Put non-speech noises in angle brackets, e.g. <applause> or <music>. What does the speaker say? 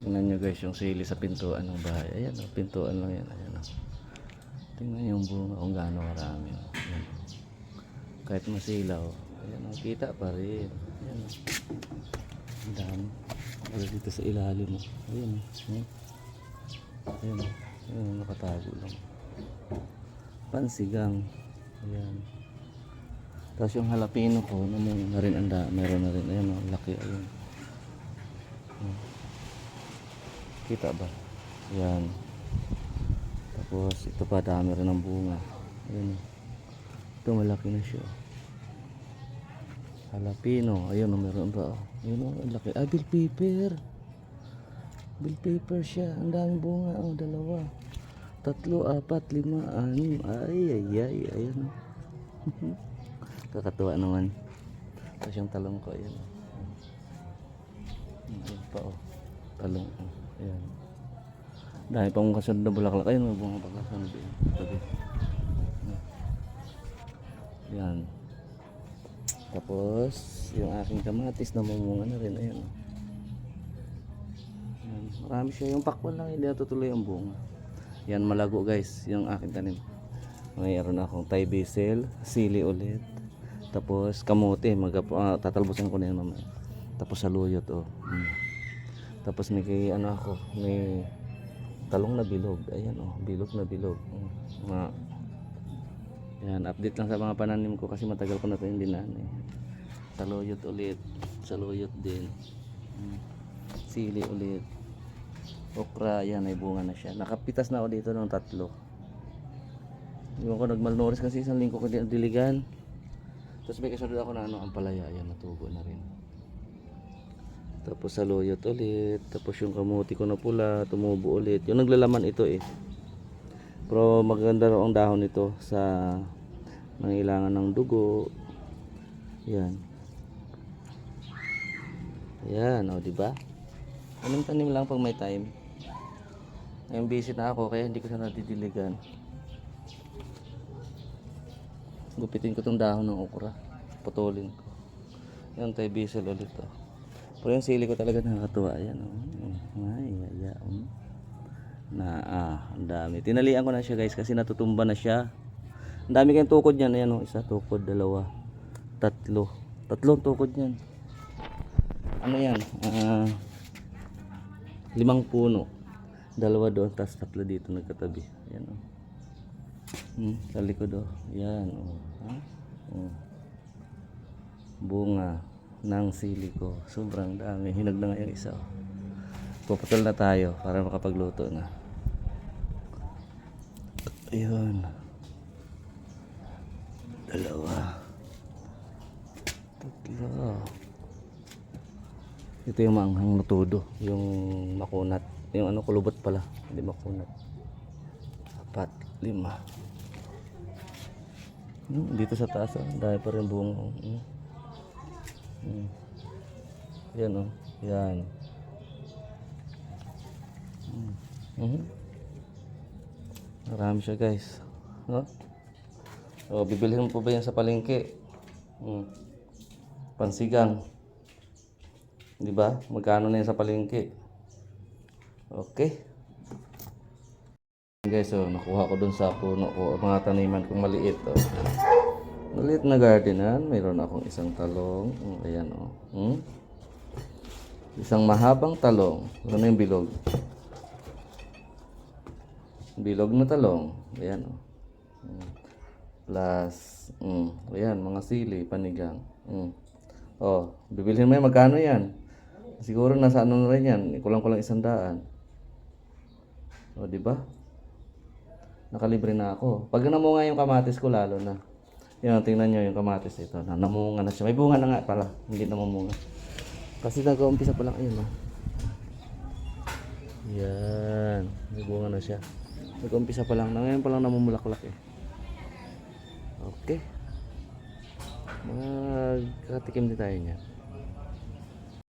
Tingnan nyo guys yung sili sa pintuan ng bahay. Ayan o, pintuan lang yan. Ayan o. Tingnan yung bunga kung gaano karami. o. Ayan. Kahit masilaw. Ayan o, kita pa rin. Ayan o. Ang dami. Wala dito sa ilalim o. Ayan o. Ayan. Ayan o. Ayan o, nakatago lang. Pansigang. Ayan. Tapos yung halapino ko, naman na rin anda, meron na rin. Ayan o, laki. Ayan. Kita ba? Yan. Tapos ito pa dami rin ng bunga. Ayan. Ito malaki na siya. Jalapeno. Ayun, oh, meron pa. oh. Ayun, oh, ang laki. Ah, bill paper. Bill paper siya. Ang daming bunga. Oh, dalawa. Tatlo, apat, lima, anim. Ay, ay, ay. Ayan. oh. <laughs> Kakatuwa naman. Tapos yung talong ko. Ayan. oh. Ayan pa oh. Talong. oh. Ayan. Dahil pang kasunod na bulaklak. Ayun, may bunga pa kasunod. Tabi. Ayan. Tapos, yung aking kamatis na mamunga na rin. Ayan. Ayan. Marami siya. Yung pakwan lang, hindi natutuloy ang bunga. Yan, malago guys. Yung aking tanim. Mayroon akong Thai basil, sili ulit. Tapos kamote, mag uh, tatalbusan ko na yan mamaya. Tapos saluyot oh. Mm. Tapos may kay ano ako, may talong na bilog. Ayan oh, bilog na bilog. Mm. Mga yan, update lang sa mga pananim ko kasi matagal ko na ito hindi na eh. Saluyot ulit, saluyot din. Mm. Sili ulit. Okra, yan ay bunga na siya. Nakapitas na ako dito ng tatlo. Yung ko nagmalnouris kasi isang linggo ko diligan. Tapos may kasunod ako na ano, ang palaya. Ayan, natubo na rin. Tapos saluyot ulit. Tapos yung kamuti ko na pula, tumubo ulit. Yung naglalaman ito eh. Pero maganda raw ang dahon nito sa nangailangan ng dugo. Yan. Ayan, o, di ba? Anong tanim lang pag may time? Ngayon busy na ako kaya hindi ko siya nadidiligan. Gupitin ko tong dahon ng okra. Putulin ko. Yan tayo bisel ulit to. Pero yung sili ko talaga nakakatuwa. Ayan oh. Ay, ay, ay. um. Na, ah, ang dami. Tinalian ko na siya guys kasi natutumba na siya. Ang dami kayong tukod niyan. Ayan oh. Isa tukod, dalawa, tatlo. Tatlong tukod niyan. Ano yan? Ah, limang puno. Dalawa doon, tapos tatlo dito nagkatabi. Ayan oh. Hmm, sa likod oh. Yan oh. Ha? Oh. Bunga ng sili ko. Sobrang dami. Hinog na nga yung isa oh. Puputol na tayo para makapagluto na. Ayun. Dalawa. Tatlo. Ito yung manghang na todo. Yung makunat. Yung ano kulubot pala. Hindi makunat. Apat. Lima. Hmm, dito sa taas, oh, dahil pa rin bunga. oh. Hmm. Hmm. Yan oh. Yan. Hmm. Mhm. Marami siya guys. No? Oh, bibilhin mo pa ba yan sa palengke? Hmm. Pansigang. Di ba? Magkano na yan sa palengke? Okay. Guys, oh, nakuha ko dun sa puno ko, mga taniman kong maliit. Oh. Maliit na gardenan, mayroon akong isang talong. Oh, ayan, oh. Hmm? Isang mahabang talong. Ano yung bilog? Bilog na talong. Ayan, oh. Hmm. Plus, mm, ayan, mga sili, panigang. Mm. Oh, bibilhin mo yan, magkano yan? Siguro nasa ano na rin yan, kulang-kulang isang daan. O, di ba? Nakalibre na ako. Pag namunga yung kamatis ko, lalo na. Yan, tingnan nyo yung kamatis ito. Na, namunga na siya. May bunga na nga pala. Hindi namumunga. Kasi nag-uumpisa pa lang. Ayun, oh. Yan. May bunga na siya. Nag-uumpisa pa lang. Ngayon pa lang namumulaklak eh. Okay. Magkatikim din tayo niya.